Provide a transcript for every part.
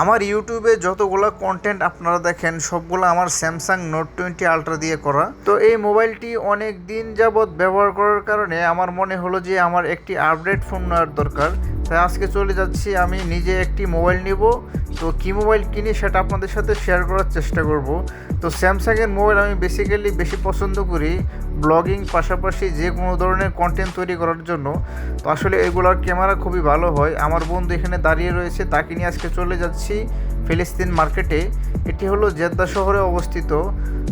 আমার ইউটিউবে যতগুলো কন্টেন্ট আপনারা দেখেন, সবগুলো আমার স্যামসাং নোট টোয়েন্টি আলট্রা দিয়ে করা। তো এই মোবাইলটি অনেক দিন যাবৎ ব্যবহার করার কারণে আমার মনে হলো যে আমার একটি আপডেট ফোন নেওয়ার দরকার। তাই আজকে চলে যাচ্ছি, আমি নিজে একটি মোবাইল নিব। তো কী মোবাইল কিনি সেটা আপনাদের সাথে শেয়ার করার চেষ্টা করব। তো স্যামসাংয়ের মোবাইল আমি বেসিক্যালি বেশি পছন্দ করি ব্লগিং পাশাপাশি যে কোনো ধরনের কন্টেন্ট তৈরি করার জন্য। তো আসলে এগুলোর ক্যামেরা খুবই ভালো হয়। আমার বন্ধু এখানে দাঁড়িয়ে রয়েছে, তাকে নিয়ে আজকে চলে যাচ্ছি ফিলিস্তিন মার্কেটে এটি হলো জেদ্দা শহরে অবস্থিত।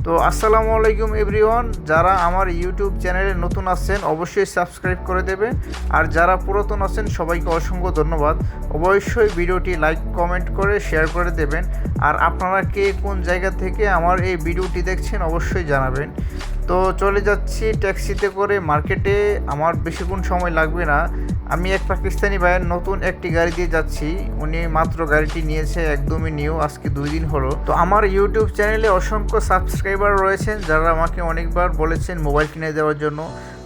তো আসসালামু আলাইকুম এভরিওয়ান, যারা আমার ইউটিউব চ্যানেলে নতুন আছেন অবশ্যই সাবস্ক্রাইব করে দেবে। আর যারা পুরাতন আছেন, সবাইকে অসংখ্য ধন্যবাদ। অবশ্যই ভিডিওটি লাইক, কমেন্ট করে শেয়ার করে দেবেন। আর আপনারা কে কোন জায়গা থেকে আমার এই ভিডিওটি দেখছেন, অবশ্যই জানাবেন। তো চলে যাচ্ছি ট্যাক্সিতে করে মার্কেটে। আমার বেশিক্ষণ সময় লাগবে না। আমি এক পাকিস্তানি ভাইয়ের নতুন একটি গাড়ি দিয়ে যাচ্ছি। উনি মাত্র গাড়িটি নিয়েছে, একদমই নিউ আজকে দুই দিন হলো। তো আমার ইউটিউব চ্যানেলে অসংখ্য সাবস্ক্রাইবার রয়েছেন, যারা আমাকে অনেকবার বলেছেন মোবাইল কিনে দেওয়ার জন্য।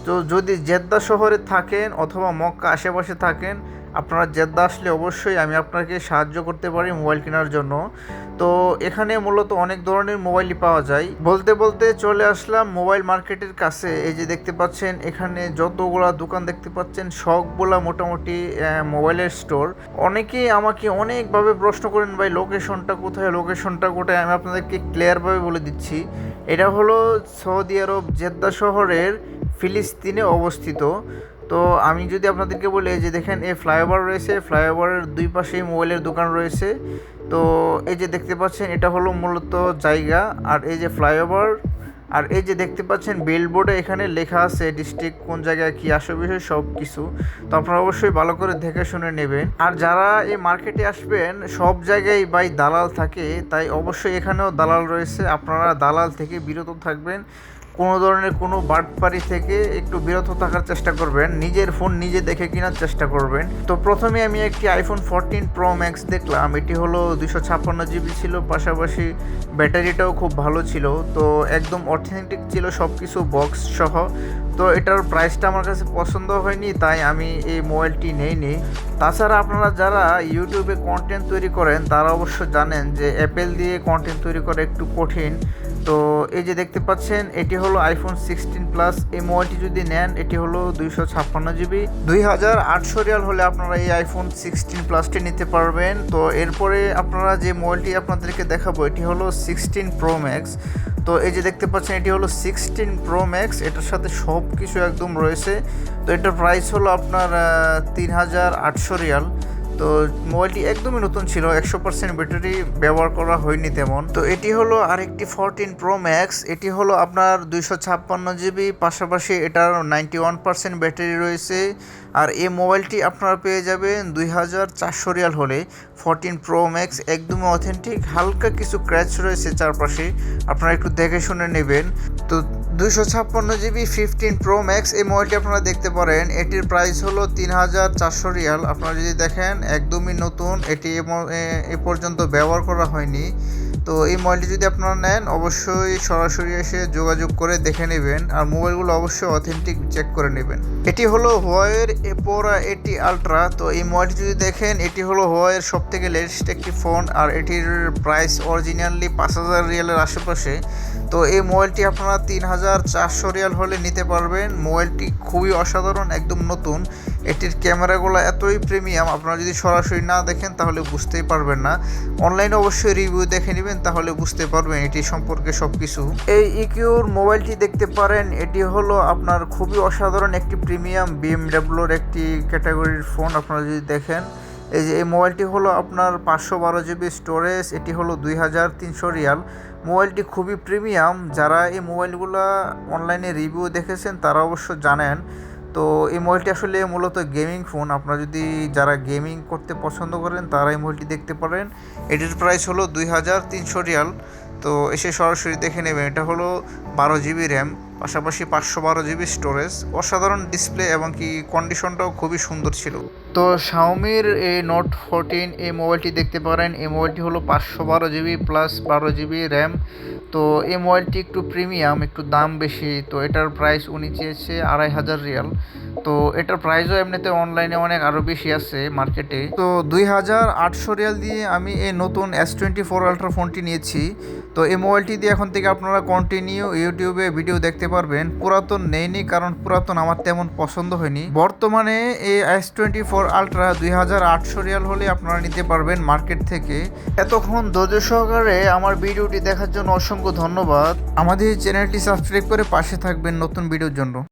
তো যদি জেদ্দা শহরে থাকেন অথবা মক্কা আশেপাশে থাকেন, আপনারা জেদ্দা আসলে অবশ্যই আমি আপনাকে সাহায্য করতে পারি মোবাইল কেনার জন্য। তো এখানে মূলত অনেক ধরনের মোবাইলই পাওয়া যায়। বলতে বলতে চলে আসলাম মোবাইল মার্কেটের কাছে। এই যে দেখতে পাচ্ছেন, এখানে যতগুলা দোকান দেখতে পাচ্ছেন, সবগুলা মোটামুটি মোবাইলের স্টোর। অনেকেই আমাকে অনেকভাবে প্রশ্ন করেন, ভাই, লোকেশনটা কোথায়? লোকেশনটা কোথায়? আমি আপনাদেরকে ক্লিয়ারভাবে বলে দিচ্ছি। এটা হলো সৌদি আরব জেদ্দা শহরের ফিলিস্তিনে অবস্থিত। তো আমি যদি আপনাদেরকে বলি যে দেখেন, এই ফ্লাইওভার রয়েছে ফ্লাইওভারের দুই পাশেই মোবাইলের দোকান রয়েছে। তো এই যে দেখতে পাচ্ছেন, এটা হলো মূলত জায়গা। আর এই যে ফ্লাইওভার, আর এই যে দেখতে পাচ্ছেন বিলবোর্ডে এখানে লেখা আছে ডিস্ট্রিক্ট কোন জায়গায় কি আসে বিষয় সব কিছু তো আপনারা অবশ্যই ভালো করে দেখে শুনে নেবেন। আর যারা এই মার্কেটে আসবেন, সব জায়গায় বাই দালাল থাকে, তাই অবশ্যই এখানেও দালাল রয়েছে। আপনারা দালাল থেকে বিরত থাকবেন। কোনো ধরনের কোনো বাটপারি থেকে একটু বিরত থাকার চেষ্টা করবেন, নিজের ফোন নিজে দেখে কেনার চেষ্টা করবেন। তো প্রথমে আমি একটি আইফোন ফোরটিন প্রো ম্যাক্স দেখলাম, এটি হলো দুশো ছাপ্পান্ন জিবি ছিল, পাশাপাশি ব্যাটারিটাও খুব ভালো ছিল। তো একদম অথেন্টিক ছিল সব কিছু বক্স সহ। তো এটার প্রাইসটা আমার কাছে পছন্দ হয়নি, তাই আমি এই মোবাইলটি নেইনি। তাছাড়া আপনারা যারা ইউটিউবে কন্টেন্ট তৈরি করেন, তারা অবশ্য জানেন যে অ্যাপেল দিয়ে কন্টেন্ট তৈরি করা একটু কঠিন। তো এই যে দেখতে পাচ্ছেন, এটি হলো আইফোন সিক্সটিন প্লাস এই মোবাইলটি যদি নেন, এটি হলো দুইশো ছাপ্পান্ন জিবি দুই হাজার আটশো রিয়াল হলে আপনারা এই আইফোন সিক্সটিন প্লাসটি নিতে পারবেন। তো এরপরে আপনারা যে মোবাইলটি আপনাদেরকে দেখাবো, এটি হলো সিক্সটিন প্রো ম্যাক্স তো এই যে দেখতে পাচ্ছেন, এটি হলো সিক্সটিন প্রো ম্যাক্স এটার সাথে সব কিছু একদম রয়েছে। তো এটার প্রাইস হলো আপনার তিন হাজার আটশো রিয়াল। তো মোবাইলটি একদমই নতুন ছিল, একশো পার্সেন্ট ব্যাটারি ব্যবহার করা হয়নি তেমন। তো এটি হলো আরেকটি ফোরটিন প্রো ম্যাক্স এটি হলো আপনার দুইশো ছাপ্পান্ন জিবি পাশাপাশি এটার নাইনটি ওয়ান পার্সেন্ট ব্যাটারি রয়েছে। আর এই মোবাইলটি আপনারা পেয়ে যাবেন দুই হাজার চারশো রিয়াল হলে। ফোরটিন প্রো ম্যাক্স একদমই অথেন্টিক হালকা কিছু ক্র্যাচ রয়েছে চারপাশে, আপনারা একটু দেখে শুনে নেবেন। তো দুইশো ছাপ্পান্ন জিবি ফিফটিন প্রো ম্যাক্স এই মোবাইলটি আপনারা দেখতে পারেন। এটির প্রাইস হলো তিন হাজার চারশো রিয়াল। আপনারা যদি দেখেন, একদমই নতুন। এটি এ পর্যন্ত ব্যবহার করা হয়নি। তো এই মোবাইলটি যদি আপনারা নেন, অবশ্যই সরাসরি এসে যোগাযোগ করে দেখে নেবেন। আর মোবাইলগুলো অবশ্যই অথেন্টিক চেক করে নেবেন। এটি হলো হোয়াইয়ের এপোরা এটি আলট্রা তো এই মোবাইলটি যদি দেখেন, এটি হলো হোয়াইয়ের সব থেকে লেটেস্ট একটি ফোন আর এটির প্রাইস অরিজিনালি পাঁচ হাজার রিয়ালের আশেপাশে। তো এই মোবাইলটি আপনারা তিন হাজার চারশো রিয়াল হলে নিতে পারবেন। মোবাইলটি খুবই অসাধারণ, একদম নতুন। এটির ক্যামেরাগুলো এতই প্রিমিয়াম আপনারা যদি সরাসরি না দেখেন, তাহলে বুঝতেই পারবেন না। অনলাইনে অবশ্যই রিভিউ দেখে নেবেন, তাহলে বুঝতে পারবেন এটি সম্পর্কে সব কিছু এই ইকিউর মোবাইলটি দেখতে পারেন, এটি হলো আপনার খুবই অসাধারণ একটি প্রিমিয়াম বিএমডাব্লিউর একটি ক্যাটাগরির ফোন আপনারা যদি দেখেন, এই যে এই মোবাইলটি হলো আপনার পাঁচশো বারো জিবি স্টোরেজ এটি হলো দুই হাজার তিনশো রিয়াল। মোবাইলটি খুবই প্রিমিয়াম যারা এই মোবাইলগুলো অনলাইনে রিভিউ দেখেছেন, তারা অবশ্য জানেন। তো এই মোবাইলটি আসলে মূলত গেমিং ফোন আপনারা যদি যারা গেমিং করতে পছন্দ করেন, তারা এই মোবাইলটি দেখতে পারেন। এটির প্রাইস হলো দুই হাজার তিনশো রিয়াল। তো এসে সরাসরি দেখে নেবেন, এটা হলো বারো জিবি র্যাম পাশাপাশি পাঁচশো বারো জিবি স্টোরেজ অসাধারণ ডিসপ্লে এবং কি কন্ডিশনটাও খুবই সুন্দর ছিল। তো শাওমির এই নোট ফোরটিন এই মোবাইলটি দেখতে পারেন। এই মোবাইলটি হলো পাঁচশো বারো জিবি প্লাস বারো জিবি র্যাম তো এই মোবাইলটি একটু প্রিমিয়াম একটু দাম বেশি। তো এটার প্রাইস উনি চেয়েছে আড়াই হাজার রিয়াল। তো এটার প্রাইসও এমনিতে অনলাইনে অনেক আরও বেশি আছে মার্কেটে তো দুই হাজার আটশো রিয়াল দিয়ে আমি এই নতুন এস টোয়েন্টি ফোর আলট্রা ফোনটি নিয়েছি। তো এই মোবাইলটি দিয়ে এখন থেকে আপনারা কন্টিনিউ ইউটিউবে ভিডিও দেখতে পারবেন। পুরাতন নেইনি কারণ পুরাতন আমার তেমন পছন্দ হয়নি। বর্তমানে এই এস টোয়েন্টি ফোর আলট্রা দুই হাজার আটশো রিয়াল হলে আপনারা নিতে পারবেন মার্কেট থেকে। এতক্ষণ ধৈর্য সহকারে আমার ভিডিওটি দেখার জন্য অসংখ্য ধন্যবাদ। আমাদের চ্যানেলটি সাবস্ক্রাইব করে পাশে থাকবেন নতুন ভিডিওর জন্য।